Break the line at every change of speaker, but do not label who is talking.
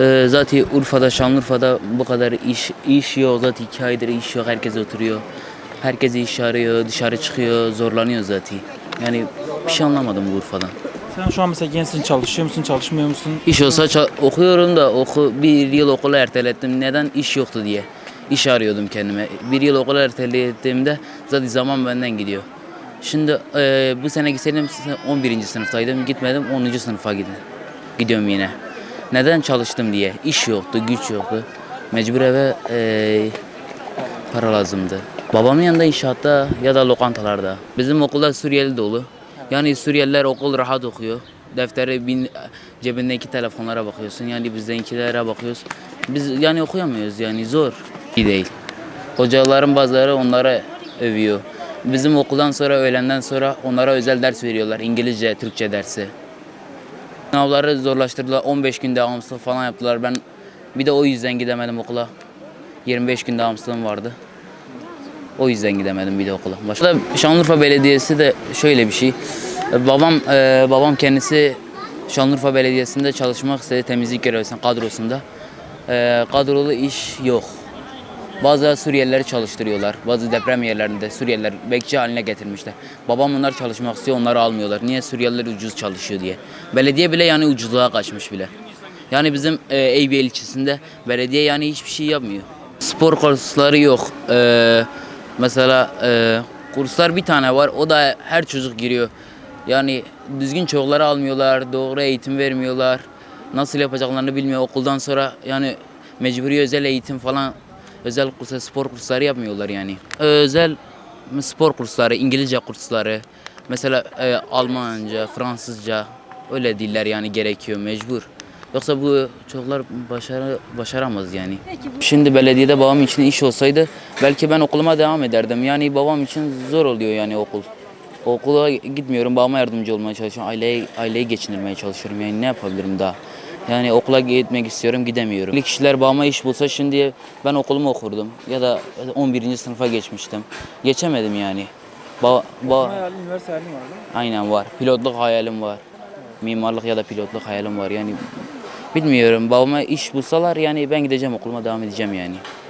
Ee, zaten Urfa'da, Şanlıurfa'da bu kadar iş iş yok. Zaten iki aydır iş yok. Herkes oturuyor. Herkes iş arıyor, dışarı çıkıyor, zorlanıyor zaten. Yani bir şey anlamadım bu Urfa'dan.
Sen şu an mesela gençsin çalışıyor musun çalışmıyor musun?
İş olsa ça- okuyorum da oku bir yıl okulu ertelettim. Neden? İş yoktu diye. İş arıyordum kendime. Bir yıl okulu ertelettiğimde zaten zaman benden gidiyor. Şimdi eee, bu sene gitseydim 11. sınıftaydım. Gitmedim 10. sınıfa gidin. Gidiyorum yine. Neden çalıştım diye. İş yoktu, güç yoktu. Mecbur eve eee, para lazımdı. Babamın yanında inşaatta ya da lokantalarda. Bizim okulda Suriyeli dolu. Yani Suriyeliler okul rahat okuyor. Defteri bin, cebinde iki telefonlara bakıyorsun. Yani bizdenkilere bakıyoruz. Biz yani okuyamıyoruz yani zor. İyi değil. Hocaların bazıları onlara övüyor. Bizim okuldan sonra öğlenden sonra onlara özel ders veriyorlar. İngilizce, Türkçe dersi. Sınavları zorlaştırdılar. 15 gün devamsızlık falan yaptılar. Ben bir de o yüzden gidemedim okula. 25 gün devamsızlığım vardı. O yüzden gidemedim bir de okula. Başka Şanlıurfa Belediyesi de şöyle bir şey. Babam e, babam kendisi Şanlıurfa Belediyesi'nde çalışmak istedi temizlik görevlisinin kadrosunda. E, kadrolu iş yok. Bazı Suriyelileri çalıştırıyorlar. Bazı deprem yerlerinde Suriyeliler bekçi haline getirmişler. Babam onlar çalışmak istiyor, onları almıyorlar. Niye Suriyeliler ucuz çalışıyor diye. Belediye bile yani ucuzluğa kaçmış bile. Yani bizim e, Eyüp ilçesinde belediye yani hiçbir şey yapmıyor. Spor kursları yok. E, mesela e, kurslar bir tane var. O da her çocuk giriyor. Yani düzgün çocukları almıyorlar, doğru eğitim vermiyorlar. Nasıl yapacaklarını bilmiyor. Okuldan sonra yani mecburi özel eğitim falan özel kurslar, spor kursları yapmıyorlar yani. Özel spor kursları, İngilizce kursları, mesela e, Almanca, Fransızca öyle diller yani gerekiyor mecbur. Yoksa bu çocuklar başarı, başaramaz yani. Şimdi belediyede babam için iş olsaydı belki ben okuluma devam ederdim. Yani babam için zor oluyor yani okul. Okula gitmiyorum, babama yardımcı olmaya çalışıyorum. Aileyi, aileyi geçindirmeye çalışıyorum. Yani ne yapabilirim daha? Yani okula gitmek istiyorum, gidemiyorum. İlk kişiler babama iş bulsa şimdi ben okulumu okurdum. Ya da 11. sınıfa geçmiştim. Geçemedim yani. Ba, ba,
Hayalin, üniversite hayalin var değil mi?
aynen var. Pilotluk hayalim var. Mimarlık ya da pilotluk hayalim var. Yani bilmiyorum. Babama iş bulsalar yani ben gideceğim okuluma devam edeceğim yani.